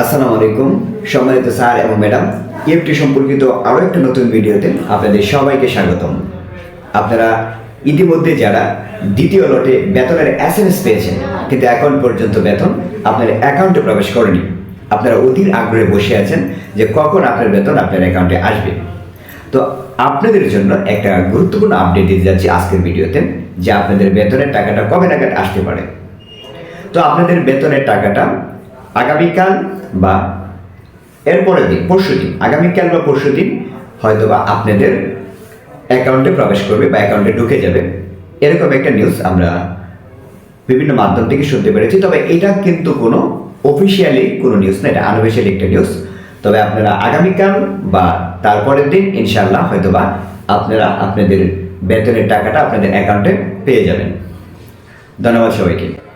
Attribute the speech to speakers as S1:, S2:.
S1: আসসালামু আলাইকুম সম্মানিত স্যার এবং ম্যাডাম, ইএফটি সম্পর্কিত আরও একটা নতুন ভিডিওতে আপনাদের সবাইকে স্বাগতম। আপনারা ইতিমধ্যে যারা দ্বিতীয় লটে বেতনের এস এম এস পেয়েছেন, কিন্তু এখন পর্যন্ত বেতন আপনার অ্যাকাউন্টে প্রবেশ করেনি। আপনারা অধীর আগ্রহে বসে আছেন যে কখন আপনার বেতন আপনার অ্যাকাউন্টে আসবে। তো আপনাদের জন্য একটা গুরুত্বপূর্ণ আপডেট দিতে যাচ্ছি আজকের ভিডিওতে, যে আপনাদের বেতনের টাকাটা কবে নাগাদ আসতে পারে। তো আপনাদের বেতনের টাকাটা আগামীকাল বা এরপরের দিন, পরশু দিন, আগামীকাল বা পরশু দিন হয়তো বা আপনাদের অ্যাকাউন্টে প্রবেশ করবে বা অ্যাকাউন্টে ঢুকে যাবে। এরকম একটা নিউজ আমরা বিভিন্ন মাধ্যম থেকে শুনতে পেরেছি। তবে এটা কিন্তু কোনো অফিসিয়ালি কোনো নিউজ না, এটা আনঅফিসিয়ালি একটা নিউজ তবে আপনারা আগামীকাল বা তারপরের দিন ইনশাল্লাহ হয়তো বা আপনারা আপনাদের বেতনের টাকাটা আপনাদের অ্যাকাউন্টে পেয়ে যাবেন। ধন্যবাদ সবাইকে।